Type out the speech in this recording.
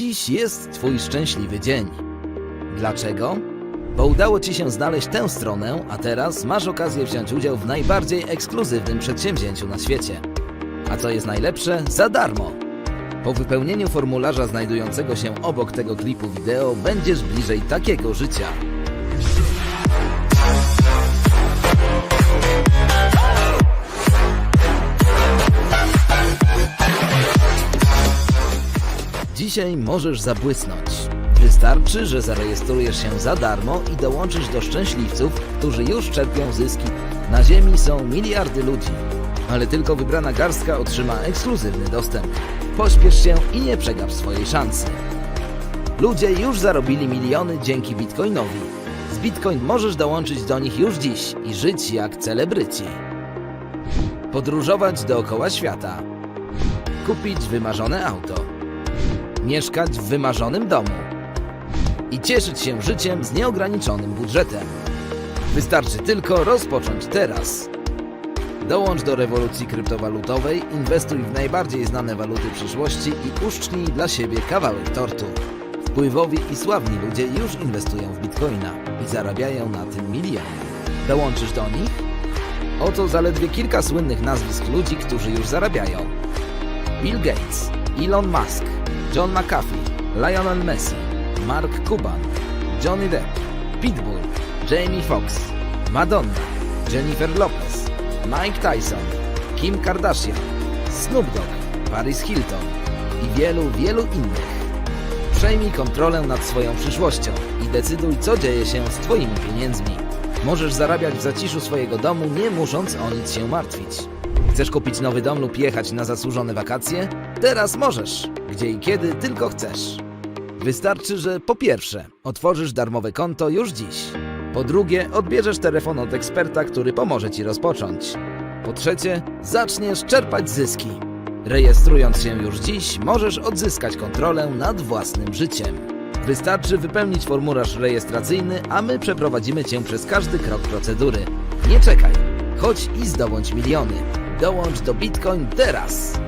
Dziś jest Twój szczęśliwy dzień. Dlaczego? Bo udało Ci się znaleźć tę stronę, a teraz masz okazję wziąć udział w najbardziej ekskluzywnym przedsięwzięciu na świecie. A co jest najlepsze? Za darmo! Po wypełnieniu formularza znajdującego się obok tego klipu wideo będziesz bliżej takiego życia. Dzisiaj możesz zabłysnąć. Wystarczy, że zarejestrujesz się za darmo i dołączysz do szczęśliwców, którzy już czerpią zyski. Na Ziemi są miliardy ludzi, ale tylko wybrana garstka otrzyma ekskluzywny dostęp. Pośpiesz się i nie przegap swojej szansy. Ludzie już zarobili miliony dzięki Bitcoinowi. Z Bitcoin możesz dołączyć do nich już dziś i żyć jak celebryci. Podróżować dookoła świata. Kupić wymarzone auto mieszkać w wymarzonym domu i cieszyć się życiem z nieograniczonym budżetem. Wystarczy tylko rozpocząć teraz. Dołącz do rewolucji kryptowalutowej, inwestuj w najbardziej znane waluty przyszłości i uszczknij dla siebie kawałek tortu. Wpływowi i sławni ludzie już inwestują w bitcoina i zarabiają na tym miliony. Dołączysz do nich? Oto zaledwie kilka słynnych nazwisk ludzi, którzy już zarabiają. Bill Gates, Elon Musk, John McAfee, Lionel Messi, Mark Cuban, Johnny Depp, Pitbull, Jamie Foxx, Madonna, Jennifer Lopez, Mike Tyson, Kim Kardashian, Snoop Dogg, Paris Hilton i wielu, wielu innych. Przejmij kontrolę nad swoją przyszłością i decyduj, co dzieje się z Twoimi pieniędzmi. Możesz zarabiać w zaciszu swojego domu, nie musząc o nic się martwić. Chcesz kupić nowy dom lub jechać na zasłużone wakacje? Teraz możesz, gdzie i kiedy tylko chcesz. Wystarczy, że po pierwsze otworzysz darmowe konto już dziś. Po drugie, odbierzesz telefon od eksperta, który pomoże Ci rozpocząć. Po trzecie, zaczniesz czerpać zyski. Rejestrując się już dziś, możesz odzyskać kontrolę nad własnym życiem. Wystarczy wypełnić formularz rejestracyjny, a my przeprowadzimy Cię przez każdy krok procedury. Nie czekaj, chodź i zdobądź miliony. Dołącz do Bitcoin teraz!